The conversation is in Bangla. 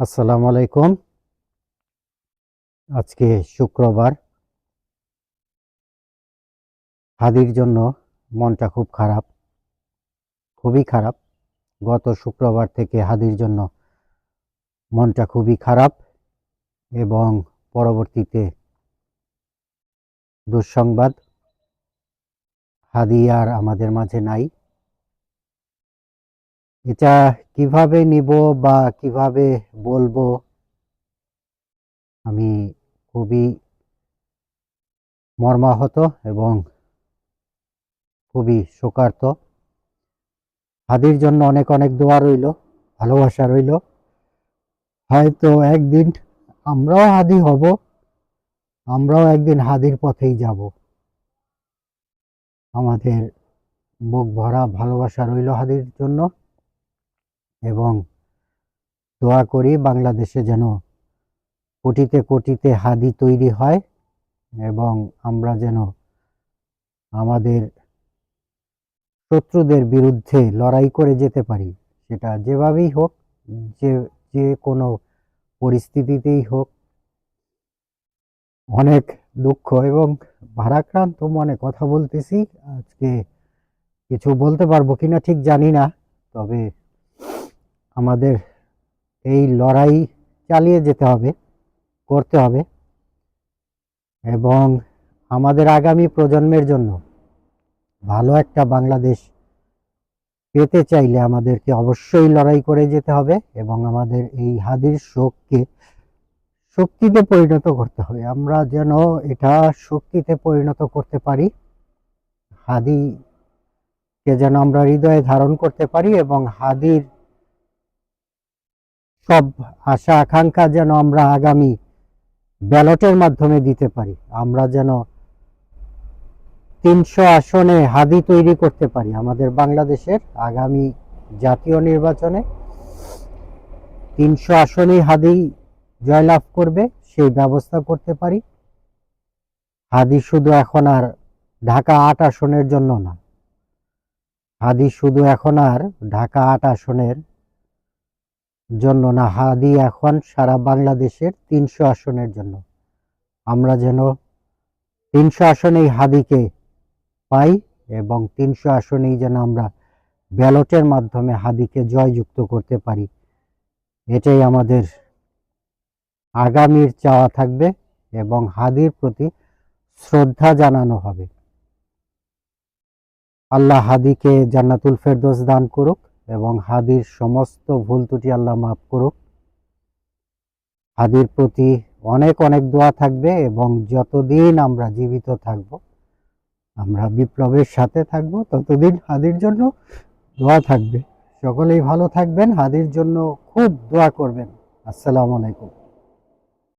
আসসালামু আলাইকুম। আজকে শুক্রবার। হাদির জন্য মনটা খুব খারাপ, খুবই খারাপ। গত শুক্রবার থেকে হাদির জন্য মনটা খুবই খারাপ এবং পরবর্তীতে দুঃসংবাদ। হাদি আর আমাদের মাঝে নাই। এটা কীভাবে নিব বা কীভাবে বলব? আমি খুবই মর্মাহত এবং খুবই শোকার্ত। হাদির জন্য অনেক অনেক দোয়া রইল, ভালোবাসা রইল। হয়তো একদিন আমরাও হাদি হব, আমরাও একদিন হাদির পথেই যাব। আমাদের বুক ভরা ভালোবাসা রইল হাদির জন্য। এবং দোয়া করি বাংলাদেশে যেন কোটিতে কোটিতে হাদি তৈরি হয় এবং আমরা যেন আমাদের শত্রুদের বিরুদ্ধে লড়াই করে যেতে পারি। সেটা যেভাবেই হোক, যে যে কোনো পরিস্থিতিতেই হোক, অনেক দুঃখ এবং ভারাক্রান্ত মনে কথা বলতেছি। আজকে কিছু বলতে পারব কিনা ঠিক জানি না, তবে আমাদের এই লড়াই চালিয়ে যেতে হবে, করতে হবে এবং আমাদের আগামী প্রজন্মের জন্য ভালো একটা বাংলাদেশ পেতে চাইলে আমাদেরকে অবশ্যই লড়াই করে যেতে হবে এবং আমাদের এই হাদির শোককে শক্তিতে পরিণত করতে হবে। আমরা যেন এটা শক্তিতে পরিণত করতে পারি, হাদিকে যেন আমরা হৃদয়ে ধারণ করতে পারি এবং হাদির সব আশা আকাঙ্ক্ষা যেন আমরা আগামী ব্যালটের মাধ্যমে দিতে পারি। আমরা যেন তিনশো আসনে হাদি তৈরি করতে পারি আমাদের বাংলাদেশের আগামী জাতীয় নির্বাচনে। তিনশো আসনেই হাদি জয়লাভ করবে, সেই ব্যবস্থা করতে পারি। হাদি শুধু এখন আর ঢাকা আট আসনের জন্য না। হাদি শুধু এখন আর ঢাকা আট আসনের জন্য না, হাদি এখন সারা বাংলাদেশের তিনশো আসনের জন্য। আমরা যেন তিনশো আসনেই হাদিকে পাই এবং তিনশো আসনেই যেন আমরা ব্যালটের মাধ্যমে হাদিকে জয়যুক্ত করতে পারি। এটাই আমাদের আগামীর চাওয়া থাকবে এবং হাদির প্রতি শ্রদ্ধা জানানো হবে। আল্লাহ হাদিকে জান্নাতুল ফেরদোস দান করুক। এবং হাদির সমস্ত ভুল ত্রুটি আল্লাহ মাফ করুক। হাদির প্রতি অনেক অনেক দোয়া থাকবে এবং যতদিন আমরা জীবিত থাকব, আমরা বিপ্লবের সাথে থাকব, ততদিন হাদির জন্য দোয়া থাকবে। সকলেই ভালো থাকবেন, হাদির জন্য খুব দোয়া করবেন। আসসালামু আলাইকুম।